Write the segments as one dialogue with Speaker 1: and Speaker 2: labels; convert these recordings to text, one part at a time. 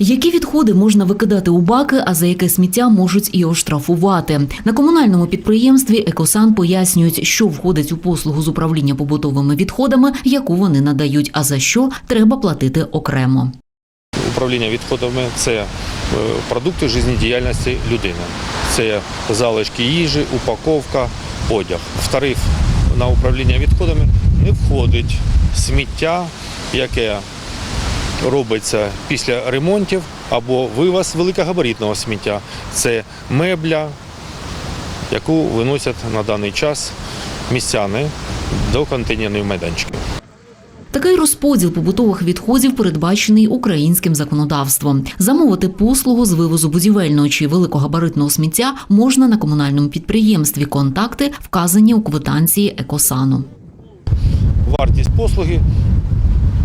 Speaker 1: Які відходи можна викидати у баки, а за яке сміття можуть і оштрафувати? На комунальному підприємстві Екосан пояснюють, що входить у послугу з управління побутовими відходами, яку вони надають, а за що треба платити окремо.
Speaker 2: Управління відходами це е, продукти життєдіяльності людини. Це залишки їжі, упаковка, одяг. В тариф на управління відходами не входить сміття, яке робиться після ремонтів або вивоз великогабаритного сміття. Це мебля, яку виносять на даний час містяни до контейнерних майданчиків.
Speaker 1: Такий розподіл побутових відходів передбачений українським законодавством. Замовити послугу з вивозу будівельного чи великогабаритного сміття можна на комунальному підприємстві. Контакти вказані у квитанції Екосану.
Speaker 2: Вартість послуги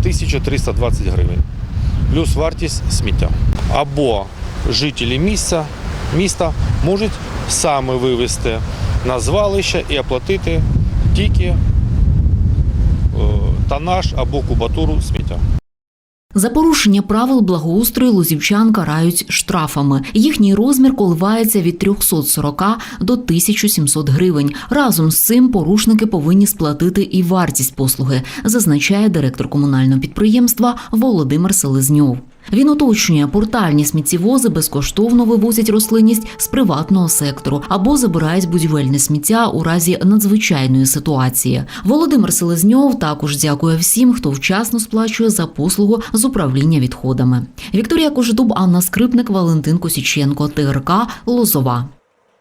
Speaker 2: 1320 гривень, плюс вартість сміття. Або жителі місця, міста можуть саме вивезти на звалище і оплатити тільки е, тонаж або кубатуру сміття.
Speaker 1: За порушення правил благоустрою лозівчан карають штрафами. Їхній розмір коливається від 340 до 1700 гривень. Разом з цим порушники повинні сплатити і вартість послуги, зазначає директор комунального підприємства Володимир Селезньов. Він уточнює, портальні сміттєвози безкоштовно вивозять рослинність з приватного сектору або забирають будівельне сміття у разі надзвичайної ситуації. Володимир Селезньов також дякує всім, хто вчасно сплачує за послугу з управління відходами. Вікторія Кожедуб, Анна Скрипник, Валентин Косіченко, ТРК Лозова.